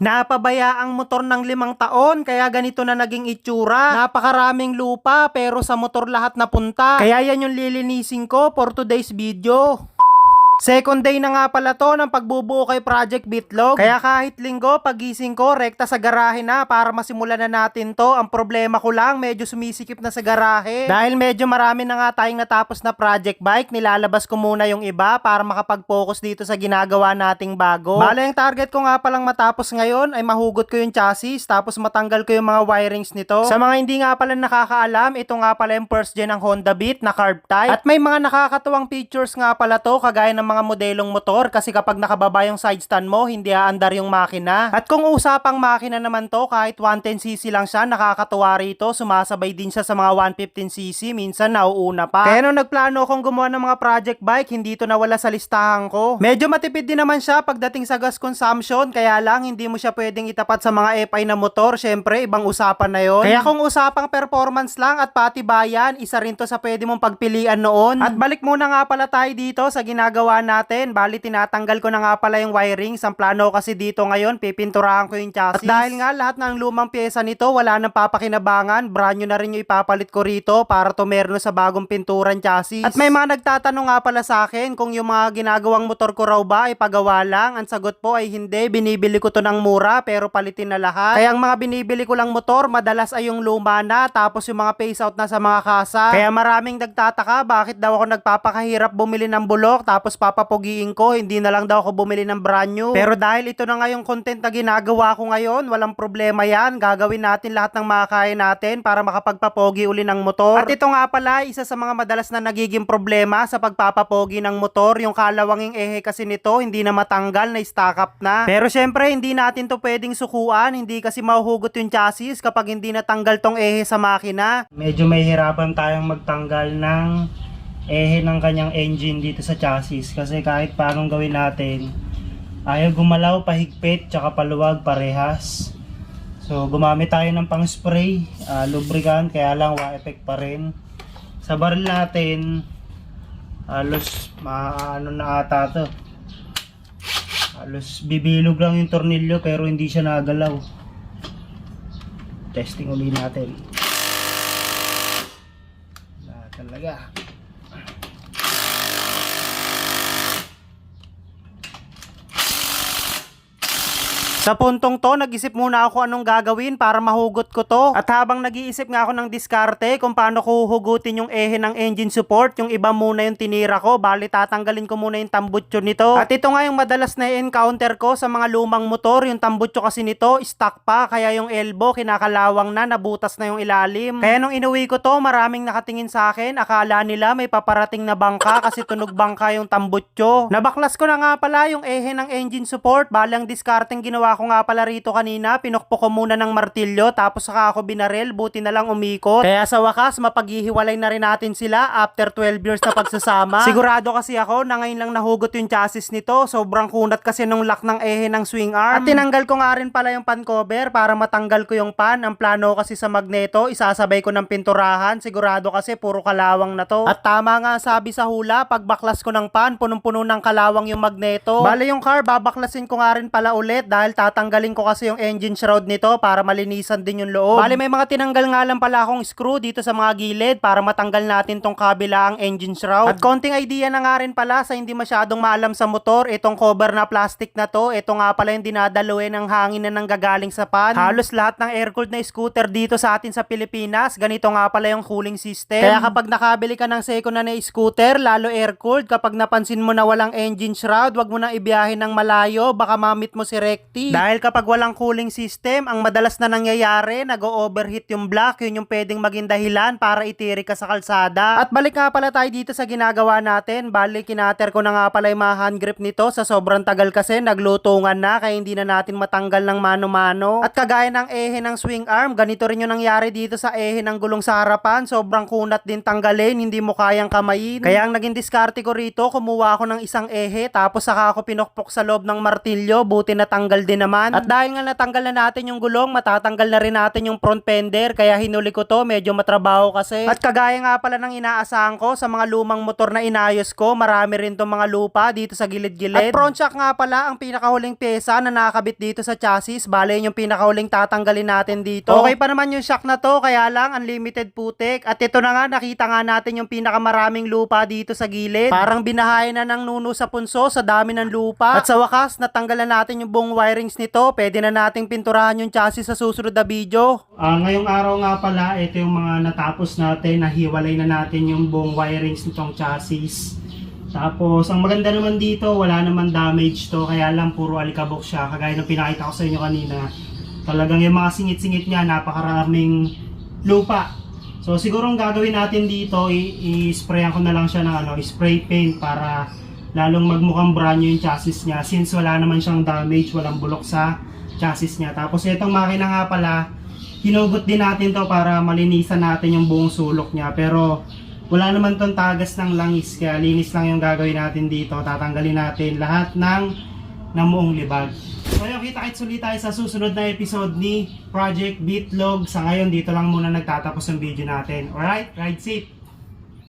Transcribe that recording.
Napabaya ang motor ng limang taon, kaya ganito na naging itsura. Napakaraming lupa, pero sa motor lahat napunta. Kaya yan yung lilinisin ko for today's video. Second day na nga pala to ng pagbubuo kay Project Bitlog. Kaya kahit linggo, pagising ko, rekta sa garahe na para masimulan na natin to. Ang problema ko lang, medyo sumisikip na sa garahe. Dahil medyo marami na nga tayong natapos na project bike, nilalabas ko muna yung iba para makapag-focus dito sa ginagawa nating bago. Bale, yung target ko nga palang matapos ngayon ay mahugot ko yung chassis, tapos matanggal ko yung mga wirings nito. Sa mga hindi nga pala nakakaalam, ito nga pala yung first gen ng Honda Beat na carb type. At may mga nakakatuwang features nga pala to, kagaya ng mga modelong motor kasi kapag nakababa yung side stand mo, hindi aandar yung makina. At kung usapang makina naman to, kahit 110cc lang siya, nakakatuwa rito, sumasabay din siya sa mga 115cc, minsan nauuna pa. Kaya nung nagplano akong gumawa ng mga project bike, hindi to nawala sa listahan ko. Medyo matipid din naman siya pagdating sa gas consumption, kaya lang hindi mo siya pwedeng itapat sa mga FI na motor, syempre ibang usapan na yon. Kaya kung usapang performance lang at pati bayan, isa rin to sa pwede mong pagpilian noon. At balik muna nga pala tayo dito sa ginagawa natin. Bali, tinatanggal ko na nga pala yung wirings. Ang plano kasi dito ngayon, pipinturahan ko yung chassis. At dahil nga lahat ng lumang pyesa nito, wala nang papakinabangan, brand new na rin yung ipapalit ko rito para tumerno sa bagong pinturan chassis. At may mga nagtatanong nga pala sa akin kung yung mga ginagawang motor ko raw ba ay pagawa lang. Ang sagot po ay hindi, binibili ko to ng mura pero palitin na lahat. Kaya ang mga binibili ko lang motor, madalas ay yung luma na tapos yung mga phase out na sa mga kasa. Kaya maraming nagtataka bakit daw ako nagpapakahirap bumili ng bulok tapos papapugiin ko, hindi na lang daw ako bumili ng brand new. Pero dahil ito na nga yung content na ginagawa ko ngayon, walang problema yan. Gagawin natin lahat ng makakaya natin para makapagpapogi uli ng motor. At ito nga pala, isa sa mga madalas na nagiging problema sa pagpapapogi ng motor, yung kalawanging ehe kasi nito, hindi na matanggal, na stack up na. Pero syempre, hindi natin to pwedeng sukuan, hindi kasi mahuhugot yung chassis kapag hindi natanggal tong ehe sa makina. Medyo may hirapan tayong magtanggal ng ehe ng kanyang engine dito sa chassis. Kasi kahit paanong gawin natin ayaw gumalaw pahigpit tsaka paluwag parehas. So gumamit tayo ng pang spray ah, lubricant kaya lang wa effect pa rin. Sa baril natin halos maano na ata to. Halos bibilog lang yung tornilyo pero hindi siya nagalaw. Testing uli natin. Na talaga Sa puntong to, nag-isip muna ako anong gagawin para mahugot ko to. At habang nag-iisip nga ako ng diskarte kung paano ko huhugutin yung ehe ng engine support, yung iba muna yung tinira ko, bali tatanggalin ko muna yung tambutso nito. At ito nga yung madalas na encounter ko sa mga lumang motor, yung tambutso kasi nito, stock pa, kaya yung elbow kinakalawang na, nabutas na yung ilalim. Kaya nung inuwi ko to, maraming nakatingin sa akin, akala nila may paparating na bangka kasi tunog bangka yung tambutso. Nabaklas ko na nga pala yung ehe ng engine support, balang diskarteng ginawa ko nga pala rito kanina, pinukpok ko muna ng martilyo tapos saka ako binarel, buti na lang umikot. Kaya sa wakas, mapaghihiwalay na rin natin sila after 12 years na pagsasama. Sigurado kasi ako na ngayon lang nahugot yung chassis nito, sobrang kunat kasi nung lock ng ehe ng swing arm. At tinanggal ko nga rin pala yung pan cover para matanggal ko yung pan. Ang plano kasi sa magneto, isasabay ko ng pinturahan, sigurado kasi puro kalawang na to. At tama nga sabi sa hula, pag baklas ko ng pan, punong-puno ng kalawang yung magneto. Bale yung car, babaklasin ko nga rin pala ulit dahil tatanggalin ko kasi yung engine shroud nito para malinisan din yung loob. Bale may mga tinanggal nga lang pala akong screw dito sa mga gilid para matanggal natin tong kabila ang engine shroud. At konting idea na nga rin pala sa hindi masyadong maalam sa motor, itong cover na plastic na to, ito nga pala yung dinadaluin ng hangin na nanggagaling sa pan. Halos lahat ng air-cooled na scooter dito sa atin sa Pilipinas, ganito nga pala yung cooling system. Kaya kapag nakabili ka ng second na na scooter, lalo air-cooled, kapag napansin mo na walang engine shroud, wag mo na ibiyahin ng malayo, baka mamit mo si Recti. Dahil kapag walang cooling system, ang madalas na nangyayari, nag-overheat yung block, yun yung pwedeng maging dahilan para itiri ka sa kalsada. At balik nga pala tayo dito sa ginagawa natin, balik kinater ko na nga pala yung mga hand grip nito sa sobrang tagal kasi naglutungan na kaya hindi na natin matanggal ng mano-mano. At kagaya ng ehe ng swing arm, ganito rin yung nangyari dito sa ehe ng gulong sa harapan, sobrang kunat din tanggalin, hindi mo kayang kamayin. Kaya ang naging diskarte ko rito, kumuha ako ng isang ehe tapos saka ako pinokpok sa loob ng martilyo, buti natanggal din naman. At dahil nga natanggal na natin yung gulong, matatanggal na rin natin yung front fender. Kaya hinuli ko to, medyo matrabaho kasi. At kagaya nga pala ng inaasahan ko sa mga lumang motor na inayos ko, marami rin tong mga lupa dito sa gilid-gilid. At front shock nga pala ang pinakahuling pyesa na nakakabit dito sa chassis. Bale, yun yung pinakahuling tatanggalin natin dito. Okay pa naman yung shock na to, kaya lang unlimited putik. At ito na nga, nakita nga natin yung pinakamaraming lupa dito sa gilid. Parang binahay na ng nuno sa punso sa dami ng lupa. At sa wakas, natanggalan natin yung buong wirings nito. Pwede na nating pinturahan yung chassis sa susunod na video. Ah, ngayong araw nga pala, ito yung mga natapos natin. Nahiwalay na natin yung buong wirings nitong chassis. Tapos, ang maganda naman dito, wala naman damage to. Kaya lang, puro alikabok siya. Kagaya ng pinakita ko sa inyo kanina. Talagang yung mga singit-singit niya, napakaraming lupa. So siguro ang gagawin natin dito, i-sprayan ko na lang siya ng ano, spray paint para lalong magmukhang brand yung chassis niya since wala naman siyang damage, walang bulok sa chassis niya. Tapos itong makina nga pala, hinugot din natin to para malinisan natin yung buong sulok niya. Pero wala naman tong tagas ng langis, kaya linis lang yung gagawin natin dito. Tatanggalin natin lahat ng ng buong libag. So yun, kita-kits ulit tayo sa susunod na episode ni Project Bitlog. Sa ngayon, dito lang muna nagtatapos ang video natin. Alright? Ride safe!